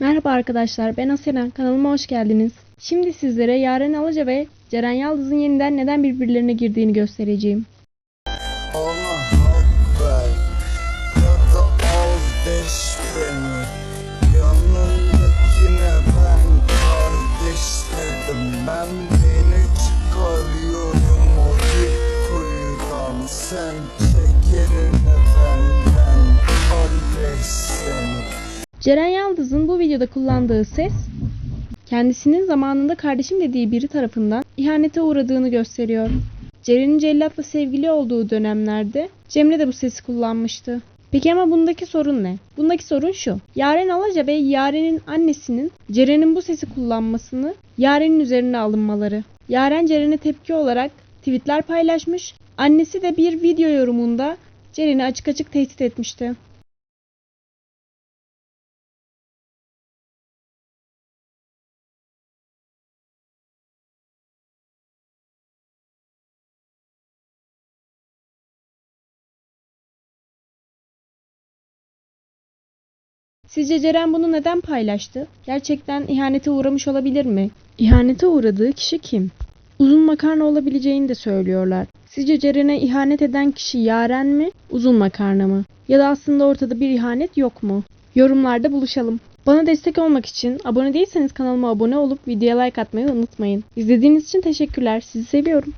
Merhaba arkadaşlar, ben Asena. Kanalıma hoş geldiniz. Şimdi sizlere Yaren Alaca ve Ceren Yaldız'ın yeniden neden birbirlerine girdiğini göstereceğim. Sen kardeş seni Ceren Yaldız'ın bu videoda kullandığı ses, kendisinin zamanında kardeşim dediği biri tarafından ihanete uğradığını gösteriyor. Ceren'in Cellat'la sevgili olduğu dönemlerde Cemre de bu sesi kullanmıştı. Peki ama bundaki sorun ne? Bundaki sorun şu. Yaren Alaca ve Yaren'in annesinin Ceren'in bu sesi kullanmasını Yaren'in üzerine alınmaları. Yaren Ceren'e tepki olarak tweetler paylaşmış. Annesi de bir video yorumunda Ceren'i açık açık tehdit etmişti. Sizce Ceren bunu neden paylaştı? Gerçekten ihanete uğramış olabilir mi? İhanete uğradığı kişi kim? Uzun makarna olabileceğini de söylüyorlar. Sizce Ceren'e ihanet eden kişi Yaren mi, uzun makarna mı? Ya da aslında ortada bir ihanet yok mu? Yorumlarda buluşalım. Bana destek olmak için abone değilseniz kanalıma abone olup videoya like atmayı unutmayın. İzlediğiniz için teşekkürler. Sizi seviyorum.